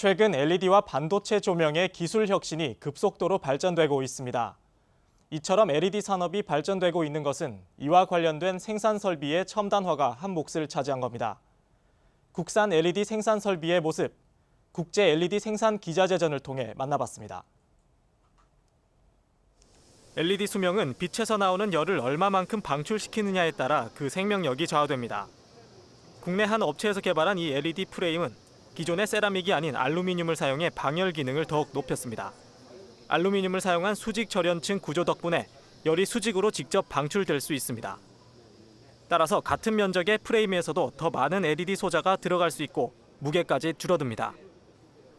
최근 LED와 반도체 조명의 기술 혁신이 급속도로 발전되고 있습니다. 이처럼 LED 산업이 발전되고 있는 것은 이와 관련된 생산 설비의 첨단화가 한 몫을 차지한 겁니다. 국산 LED 생산 설비의 모습, 국제 LED 생산 기자재전을 통해 만나봤습니다. LED 수명은 빛에서 나오는 열을 얼마만큼 방출시키느냐에 따라 그 생명력이 좌우됩니다. 국내 한 업체에서 개발한 이 LED 프레임은 기존의 세라믹이 아닌 알루미늄을 사용해 방열 기능을 더욱 높였습니다. 알루미늄을 사용한 수직 절연층 구조 덕분에 열이 수직으로 직접 방출될 수 있습니다. 따라서 같은 면적의 프레임에서도 더 많은 LED 소자가 들어갈 수 있고 무게까지 줄어듭니다.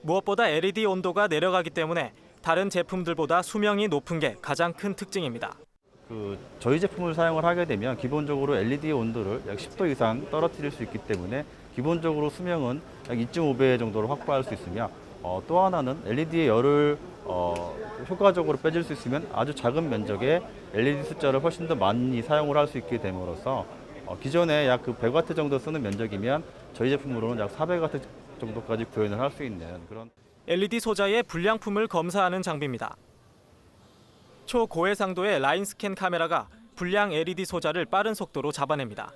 무엇보다 LED 온도가 내려가기 때문에 다른 제품들보다 수명이 높은 게 가장 큰 특징입니다. 그 저희 제품을 사용을 하게 되면 기본적으로 LED 온도를 약 10도 이상 떨어뜨릴 수 있기 때문에 기본적으로 수명은 약 2.5배 정도로 확보할 수 있으며 어, 또 하나는 LED의 열을 어, 효과적으로 빼줄 수 있으면 아주 작은 면적의 LED 숫자를 훨씬 더 많이 사용을 할 수 있게 됨으로써 어, 기존에 약 그 100와트 정도 쓰는 면적이면 저희 제품으로는 약 400와트 정도까지 구현을 할 수 있는 그런 LED 소자의 불량품을 검사하는 장비입니다. 초고해상도의 라인 스캔 카메라가 불량 LED 소자를 빠른 속도로 잡아냅니다.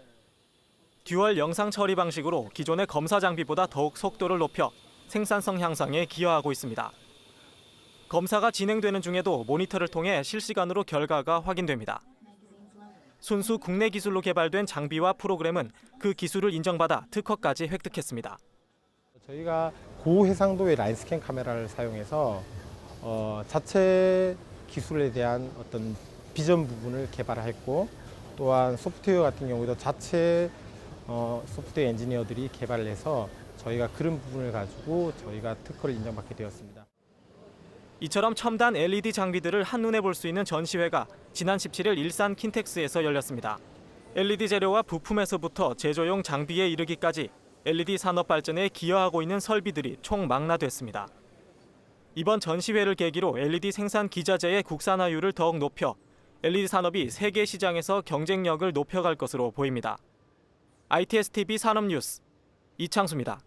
듀얼 영상 처리 방식으로 기존의 검사 장비보다 더욱 속도를 높여 생산성 향상에 기여하고 있습니다. 검사가 진행되는 중에도 모니터를 통해 실시간으로 결과가 확인됩니다. 순수 국내 기술로 개발된 장비와 프로그램은 그 기술을 인정받아 특허까지 획득했습니다. 저희가 고해상도의 라인 스캔 카메라를 사용해서 어, 자체 기술에 대한 어떤 비전 부분을 개발했고 또한 소프트웨어 같은 경우도 자체 어, 소프트웨어 엔지니어들이 개발을 해서 저희가 그런 부분을 가지고 저희가 특허를 인정받게 되었습니다. 이처럼 첨단 LED 장비들을 한눈에 볼 수 있는 전시회가 지난 17일 일산 킨텍스에서 열렸습니다. LED 재료와 부품에서부터 제조용 장비에 이르기까지 LED 산업 발전에 기여하고 있는 설비들이 총망라됐습니다. 이번 전시회를 계기로 LED 생산 기자재의 국산화율을 더욱 높여 LED 산업이 세계 시장에서 경쟁력을 높여갈 것으로 보입니다. ITS TV 산업뉴스 이창수입니다.